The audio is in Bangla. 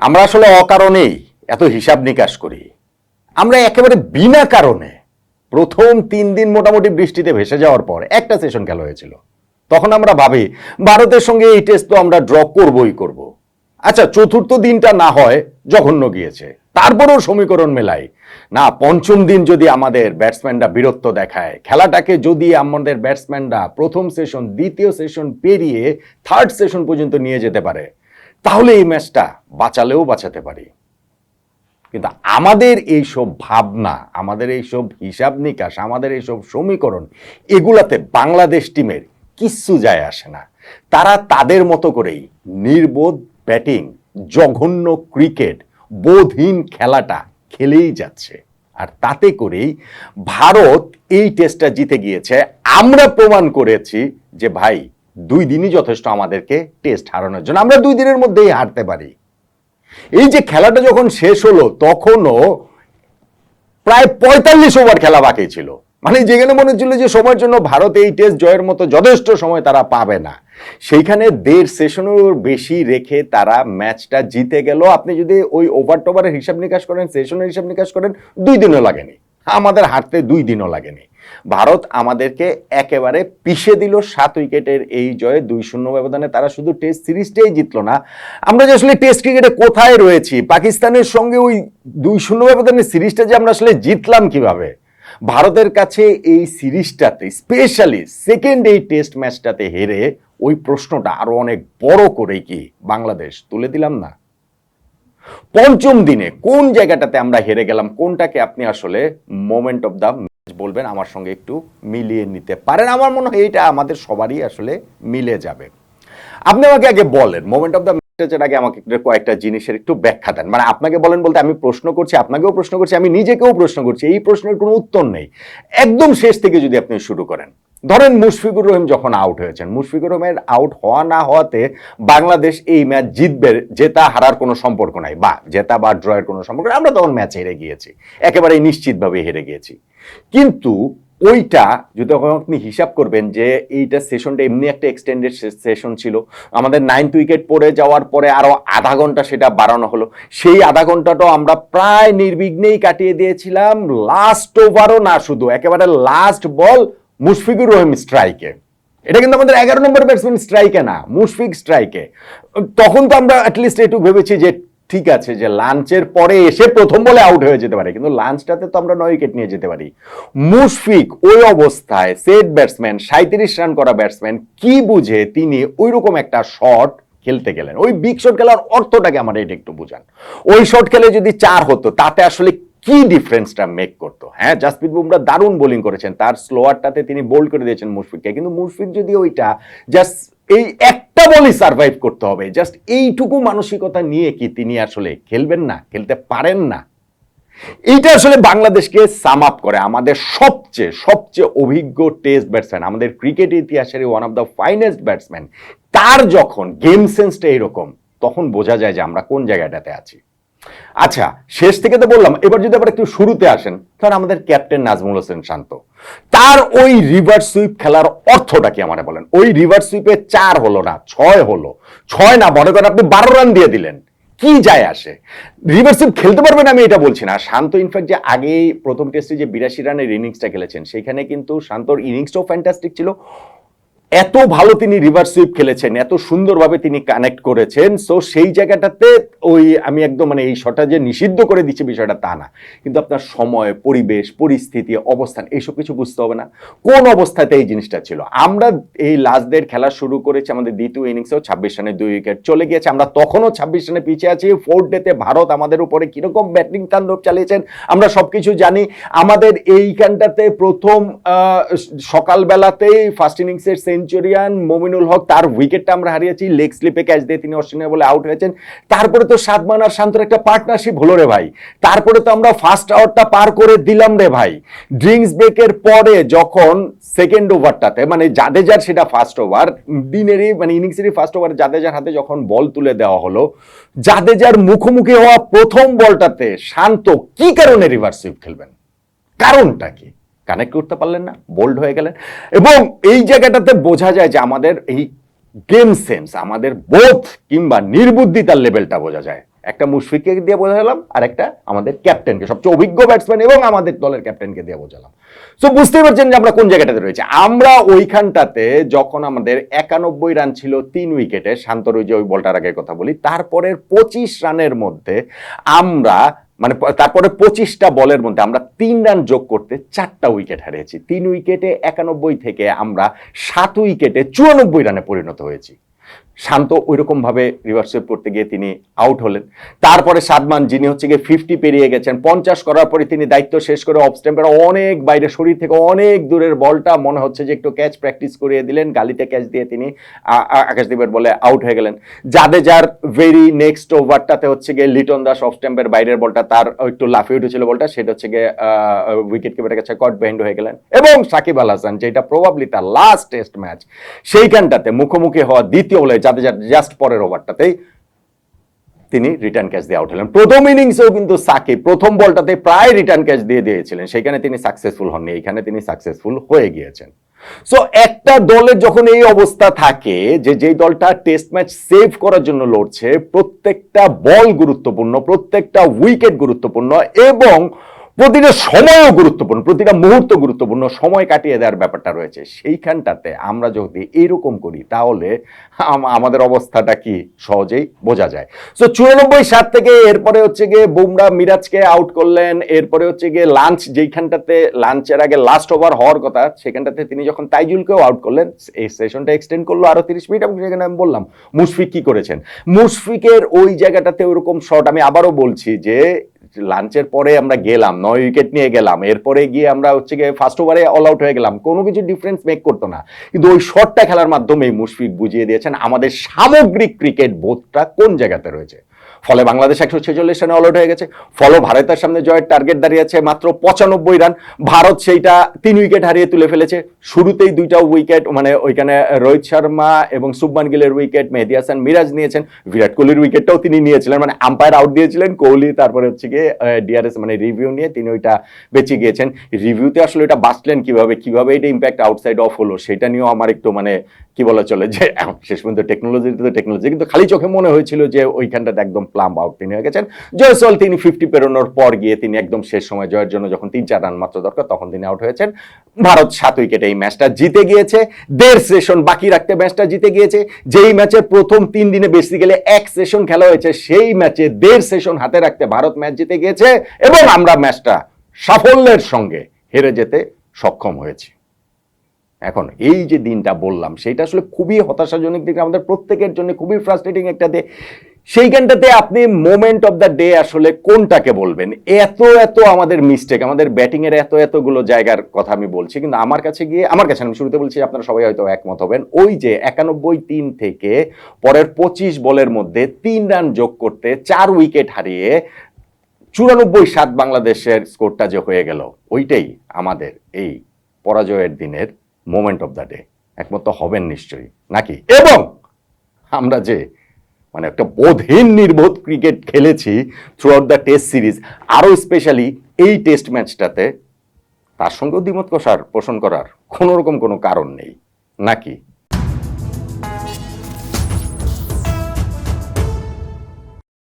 আমরা আসলে অকারণেই এত হিসাব নিকাশ করি। আমরা একেবারে বিনা কারণে প্রথম তিন দিন মোটামুটি বৃষ্টিতে ভেসে যাওয়ার পর একটা সেশন খেলা হয়েছিল। তখন আমরা ভাবি, ভারতের সঙ্গে এই টেস্ট তো আমরা ড্র করবই করব। আচ্ছা চতুর্থ দিনটা না হয়, জঘন্য গিয়েছে। তারপরেও সমীকরণ মেলাই। না, পঞ্চম দিন যদি আমাদের ব্যাটসম্যানরা বীরত্ব দেখায়, খেলাটাকে যদি আমাদের ব্যাটসম্যানরা প্রথম সেশন দ্বিতীয় সেশন পেরিয়ে থার্ড সেশন পর্যন্ত নিয়ে যেতে পারে তাহলে এই ম্যাচটা বাঁচালেও বাঁচাতে পারি। কিন্তু আমাদের এইসব ভাবনা, আমাদের এইসব হিসাব নিকাশ, আমাদের এইসব সমীকরণ, এগুলাতে বাংলাদেশ টিমের কিচ্ছু যায় আসে না। তারা তাদের মতো করেই নির্বোধ ব্যাটিং, জঘন্য ক্রিকেট, বোধহীন খেলাটা খেলেই যাচ্ছে। আর তাতে করেই ভারত এই টেস্টটা জিতে গিয়েছে। আমরা প্রমাণ করেছি যে ভাই দুই দিনই যথেষ্ট আমাদেরকে টেস্ট হারানোর জন্য। আমরা দুই দিনের মধ্যেই হারতে পারি। এই যে খেলাটা যখন শেষ হলো, তখনও প্রায় পঁয়তাল্লিশ ওভার খেলা বাকি ছিল। মানে যেখানে মনে হচ্ছিল যে সময়ের জন্য ভারত এই টেস্ট জয়ের মতো যথেষ্ট সময় তারা পাবে না। সেইখানে দেড় সেশনের বেশি রেখে তারা ম্যাচটা জিতে গেল। আপনি যদি ওই ওভার টোভারের হিসাব নিকাশ করেন সেশনের হিসাব নিকাশ করেন, দুই দিনও লাগেনি। আমাদের হারতে দুই দিনও লাগেনি। ভারত আমাদেরকে একেবারে পিষে দিল সাত উইকেটের এই জয়ে দুই শূন্য ব্যবধানে। তারা শুধু টেস্ট সিরিজটাই জিতলো না। আমরা যে আসলে টেস্ট ক্রিকেটে কোথায় রয়েছি, পাকিস্তানের সঙ্গে ওই দুই শূন্য ব্যবধানের সিরিজটা যে আমরা আসলে জিতলাম কীভাবে? ভারতের কাছে এই সিরিজটাতে, স্পেশালি সেকেন্ড এই টেস্ট ম্যাচটাতে হেরে ওই প্রশ্নটা আরও অনেক বড় করে কি বাংলাদেশ তুলে দিলাম না? পঞ্চম দিনে কোন জায়গাটাতে আমরা হেরে গেলাম, কোনটাকে আপনি আসলে মোমেন্ট অফ দ্য বলবেন, আমার সঙ্গে একটু মিলিয়ে নিতে পারেন। আমার মনে হয় এটা আমাদের সবারই আসলে মিলে যাবে। আপনি আমাকে আগে বলেন মোমেন্ট অফ দ্য ম্যাচের আগে আমাকে কয়েকটা জিনিসের একটু ব্যাখ্যা দেন। মানে আপনাকে বলেন বলতে আমি প্রশ্ন করছি, আপনাকেও প্রশ্ন করছি, আমি নিজেকেও প্রশ্ন করছি, এই প্রশ্নের কোনো উত্তর নেই। একদম শেষ থেকে যদি আপনি শুরু করেন। ধরেন মুশফিকুর রহিম যখন আউট হয়েছেন, মুশফিকুর রহিমের আউট হওয়া না হওয়াতে বাংলাদেশ এই ম্যাচ জিতবে, জেতা হারার কোনো সম্পর্ক নাই, বা জেতা বা ড্রয়ের কোনো সম্পর্ক নাই। আমরা তখন ম্যাচ হেরে গিয়েছি একেবারে নিশ্চিতভাবে হেরে গিয়েছি। কিন্তু ওইটা, যদি আপনি হিসাব করবেন যে এইটা সেশনটা এমনি একটা এক্সটেন্ডেড সেশন ছিল, আমাদের নাইনথ উইকেট পড়ে যাওয়ার পরে আরও আধা ঘণ্টা সেটা বাড়ানো হলো, সেই আধা ঘন্টাটাও আমরা প্রায় নির্বিঘ্নেই কাটিয়ে দিয়েছিলাম লাস্ট ওভারও না শুধু, একেবারে লাস্ট বল মুশফিকুর রহিম স্ট্রাইকে এটা কিন্তু আমাদের এগারো নম্বর ব্যাটসম্যান স্ট্রাইকে না, মুশফিক স্ট্রাইকে তখন তো আমরা অ্যাটলিস্ট একটু ভেবেছি যে ঠিক আছে, যে লাঞ্চের পরে এসে প্রথম বলে আউট হয়ে যেতে পারে, কিন্তু লাঞ্চটাতে তো আমরা নয় উইকেট নিয়ে যেতে পারি। মুশফিক ওই অবস্থায় সেট ব্যাটসম্যান সাঁত্রিশ রান করা ব্যাটসম্যান কি বুঝে তিনি ওই রকম একটা শট খেলতে গেলেন। ওই বিগ শট খেলার অর্থটাকে আমার এটা একটু বুঝান। ওই শট খেলে যদি চার হতো, তাতে আসলে কি ডিফারেন্সটা মেক করতো? হ্যাঁ জাসপ্রীত বুমরা দারুণ বোলিং করেছেন। তার স্লোয়ারটাতে তিনি বোল্ড করে দিয়েছেন মুশফিককে। কিন্তু মুশফিক যদি ওইটা জাস্ট এই একটা বলই সার্ভাইভ করতে হবে। জাস্ট এইটুকু মানসিকতা নিয়ে কি তিনি আসলে খেলবেন না? খেলতে পারেন না? এইটা আসলে বাংলাদেশকে সাম আপ করে। আমাদের সবচেয়ে সবচেয়ে অভিজ্ঞ টেস্ট ব্যাটসম্যান আমাদের ক্রিকেট ইতিহাসের one of the finest batsman তার যখন গেম সেন্সটা এরকম, তখন বোঝা যায় যে আমরা কোন জায়গাটাতে আছি। আচ্ছা শেষ থেকে তো বললাম, এবার যদি আবার একটু শুরুতে আসেন, তাহলে আমাদের ক্যাপ্টেন নাজমুল হোসেন শান্ত। তার ওই রিভার্স সুইপ খেলার অর্থটা কি আমারে বলেন? ওই রিভার্স সুইপে চার হলো না, ছয় হলো। ছয় না, মনে করেন আপনি বারো রান দিয়ে দিলেন। কি যায় আসে? রিভার্স সুইপ খেলতে পারবেন আমি এটা বলছি না। শান্ত ইনফ্যাক্ট যে আগে প্রথম টেস্টে যে বিরাশি রানের ইনিংসটা খেলেছেন, সেখানে কিন্তু শান্তর ইনিংসটাও ফ্যান্টাস্টিক ছিল। এত ভালো তিনি রিভার সুইপ খেলেছেন, এত সুন্দরভাবে তিনি কানেক্ট করেছেন। সো সেই জায়গাটাতে ওই আমি একদম মানে এই শটা যে নিষিদ্ধ করে দিচ্ছে বিষয়টা তা না। কিন্তু আপনার সময়, পরিবেশ, পরিস্থিতি, অবস্থান, এইসব কিছু বুঝতে হবে না। কোন অবস্থাতে এই জিনিসটা ছিল? আমরা এই লাস্ট লাস্টদের খেলা শুরু করেছি, আমাদের দ্বিতীয় ইনিংসেও ছাব্বিশ রানে দুই উইকেট চলে গিয়েছে। আমরা তখনও ছাব্বিশ রানে পিছিয়ে আছি। ফোর্থ ডেতে ভারত আমাদের উপরে কীরকম ব্যাটিং তাণ্ডব চালিয়েছেন, আমরা সবকিছু জানি। আমাদের এইখানটাতে প্রথম সকালবেলাতেই ফার্স্ট ইনিংসের সেঞ্চুরিয়ান মমিনুল হক, তার উইকেটটা আমরা হারিয়েছি লেগ স্লিপে ক্যাচ দিয়ে তিনি অস্ট্রেলিয়া বলে আউট হয়েছেন। তারপরে তো সাতমান আর শান্তর একটা পার্টনারশিপ হলো রে ভাই। তারপরে তো আমরা ফার্স্ট আওয়ারটা পার করে দিলাম রে ভাই। ড্রিঙ্কস ব্রেকের পরে যখন সেকেন্ড ওভারটাতে মানে জাদেজার সেটা ফার্স্ট ওভার দিনেরই মানে ইনিংসেরই ফার্স্ট ওভার জাদেজার হাতে যখন বল তুলে দেওয়া হলো, জাদেজার মুখোমুখি হওয়া প্রথম বলটাতে শান্ত কি কারণে রিভার্স সুইপ খেলবেন? কারণটা কি? কানেক্ট করতে পারলেন না বোল্ড হয়ে গেলেন। এবং এই জায়গাটাতে বোঝা যায় যে আমাদের এই গেম সেন্স আমাদের বোধ কিংবা নির্বুদ্ধিতার লেভেলটা বোঝা যায়। একটা মুশফিককে দিয়ে বোঝালাম, আর একটা আমাদের ক্যাপ্টেনকে সবচেয়ে অভিজ্ঞ ব্যাটসম্যান এবং আমাদের দলের ক্যাপ্টেনকে দিয়ে বোঝালাম। সো বুঝতেই পারছেন যে আমরা কোন জায়গাটাতে রয়েছে। আমরা ওইখানটাতে যখন আমাদের একানব্বই রান ছিল তিন উইকেটে শান্তরুই যে ওই বলটার আগে কথা বলি, তারপরের পঁচিশ রানের মধ্যে আমরা মানে তারপরে পঁচিশটা বলের মধ্যে আমরা তিন রান যোগ করতে চারটা উইকেট হারিয়েছি। তিন উইকেটে একানব্বই থেকে আমরা সাত উইকেটে চুরানব্বই রানে পরিণত হয়েছি। শান্ত ওইরকম ভাবে রিভার্স সুইপ করতে গিয়ে তিনি আউট হলেন। তারপরে সাদমান, যিনি হচ্ছে গিয়ে ফিফটি পেরিয়ে গেছেন, পঞ্চাশ করার পরে তিনি দায়িত্ব শেষ করে অফ স্ট্যাম্পের অনেক বাইরে, শরীর থেকে অনেক দূরের বলটা মনে হচ্ছে যে একটু ক্যাচ প্র্যাকটিস করিয়ে দিলেন, গালিতে ক্যাচ দিয়ে তিনি আকাশদীপের বলে আউট হয়ে গেলেন। জাদেজার ভেরি নেক্সট ওভারটাতে হচ্ছে গিয়ে লিটন দাস অফ স্ট্যাম্পের বাইরের বলটা, তার একটু লাফিয়ে উঠেছিল বলটা, সেটা হচ্ছে গিয়ে উইকেট কিপারের কাছে কট বেহেন্ড হয়ে গেলেন। এবং সাকিব আল হাসান, যেটা প্রবাবলি তার লাস্ট টেস্ট ম্যাচ সেইখানটাতে মুখোমুখি হওয়া দ্বিতীয় বলে জাদেজার জাস্ট পরের ওভারটাতেই তিনি রিটার্ন ক্যাচ দিয়ে আউট হলেন। প্রথম ইনিংসেও কিন্তু সাকিব প্রথম বলটাতে প্রায় রিটার্ন ক্যাচ দিয়ে দিয়েছিলেন। সেখানে তিনি সাকসেসফুল হননি, এখানে তিনি সাকসেসফুল হয়ে গিয়েছেন। সো একটা দলের যখন এই অবস্থা থাকে, যে যেই দলটা টেস্ট ম্যাচ সেভ করার জন্য লড়ছে, প্রত্যেকটা বল গুরুত্বপূর্ণ, প্রত্যেকটা উইকেট গুরুত্বপূর্ণ এবং প্রতিটা সময়ও গুরুত্বপূর্ণ, প্রতিটা মুহূর্ত গুরুত্বপূর্ণ, সময় কাটিয়ে দেওয়ার ব্যাপারটা রয়েছে। সেইখানটাতে আমরা যদি এরকম করি, তাহলে আমাদের অবস্থাটা কি? সহজেই বোঝা যায়। সো চুরানব্বই সাত থেকে এরপরে হচ্ছে গিয়ে বুমরা মিরাজকে আউট করলেন, এরপরে হচ্ছে গিয়ে লাঞ্চ, যেইখানটাতে লাঞ্চের আগে লাস্ট ওভার হওয়ার কথা, সেখানটাতে তিনি যখন তাইজুলকেও আউট করলেন, এই সেশনটা এক্সটেন্ড করল আরও তিরিশ মিনিট এবং সেখানে আমি বললাম, মুশফিক কি করেছেন? মুশফিকের ওই জায়গাটাতে ওরকম শট আমি আবারও বলছি যে লাঞ্চের পরে আমরা গেলাম, নয় উইকেট নিয়ে গেলাম। এরপরে গিয়ে আমরা হচ্ছে গিয়ে ফার্স্ট ওভারে অল আউট হয়ে গেলাম। কোনো কিছু ডিফারেন্স মেক করতো না। কিন্তু ওই শটটা খেলার মাধ্যমে মুশফিক বুঝিয়ে দিয়েছেন আমাদের সামগ্রিক ক্রিকেট বোধটা কোন জায়গাতে রয়েছে। ফলে বাংলাদেশ একশো ছেচল্লিশ রানে অল আউট হয়ে গেছে। ফলে ভারতের সামনে জয়ের টার্গেট দাঁড়িয়ে আছে মাত্র পঁচানব্বই রান। ভারত সেইটা তিন উইকেট হারিয়ে তুলে ফেলেছে। শুরুতেই দুইটা উইকেট মানে ওইখানে রোহিত শর্মা এবং শুভমান গিলের উইকেট মেহেদি হাসান মিরাজ নিয়েছেন। বিরাট কোহলির উইকেটটাও তিনি নিয়েছিলেন মানে আম্পায়ার আউট দিয়েছিলেন। কোহলি তারপরে হচ্ছে গিয়ে ডিআরএস মানে রিভিউ নিয়ে তিনি ওইটা বেঁচে গিয়েছেন। রিভিউতে আসলে এটা বাঁচলেন কীভাবে কীভাবে এটা ইম্প্যাক্ট আউটসাইড অফ হলো, সেটা নিয়েও আমার একটু মানে কি বলা চলে যে শেষ পর্যন্ত টেকনোলজি তো টেকনোলজি কিন্তু খালি চোখে মনে হয়েছিল যে ওইখানটাতে একদম প্লাম আউট তিনি হয়ে গেছেন। জয়সল তিনি ফিফটি পেরোনোর পর গিয়ে তিনি একদম শেষ সময় জয়ের জন্য যখন তিন চার রান মাত্র দরকার, তখন তিনি আউট হয়েছেন। ভারত সাত উইকেটে এই ম্যাচটা জিতে গিয়েছে। দেড় সেশন বাকি রাখতে ম্যাচটা জিতে গিয়েছে। যেই ম্যাচের প্রথম তিন দিনে বেসিক্যালি এক সেশন খেলা হয়েছে, সেই ম্যাচে দেড় সেশন হাতে রাখতে ভারত ম্যাচ জিতে গিয়েছে এবং আমরা ম্যাচটা সাফল্যের সঙ্গে হেরে যেতে সক্ষম হয়েছি। এখন এই যে দিনটা বললাম সেটা আসলে খুবই হতাশাজনক দিক। আমাদের প্রত্যেকের জন্য খুবই ফ্রাস্ট্রেটিং একটা ডে সেইখানটাতে আপনি মোমেন্ট অফ দ্য ডে আসলে কোনটাকে বলবেন? এত এত আমাদের মিস্টেক আমাদের ব্যাটিং এর এত, এতগুলো জায়গার কথা আমি বলছি, কিন্তু আমার কাছে গিয়ে, আমার কাছে আমি শুরুতে বলছি, আপনারা সবাই হয়তো একমত হবেন, ওই যে একানব্বই তিন থেকে পরের পঁচিশ বলের মধ্যে তিন রান যোগ করতে চার উইকেট হারিয়ে চুরানব্বই সাত বাংলাদেশের স্কোরটা যে হয়ে গেল, ওইটাই আমাদের এই পরাজয়ের দিনের মোমেন্ট অফ দ্য ডে একমত হবেন নিশ্চয়ই, নাকি? এবং আমরা যে মানে একটা বোধহীন নির্বোধ ক্রিকেট খেলেছি throughout the test series আরও স্পেশালি এই টেস্ট ম্যাচটাতে তার সঙ্গেও দ্বিমত কষার, পোষণ করার কোনোরকম কোনো কারণ নেই। নাকি?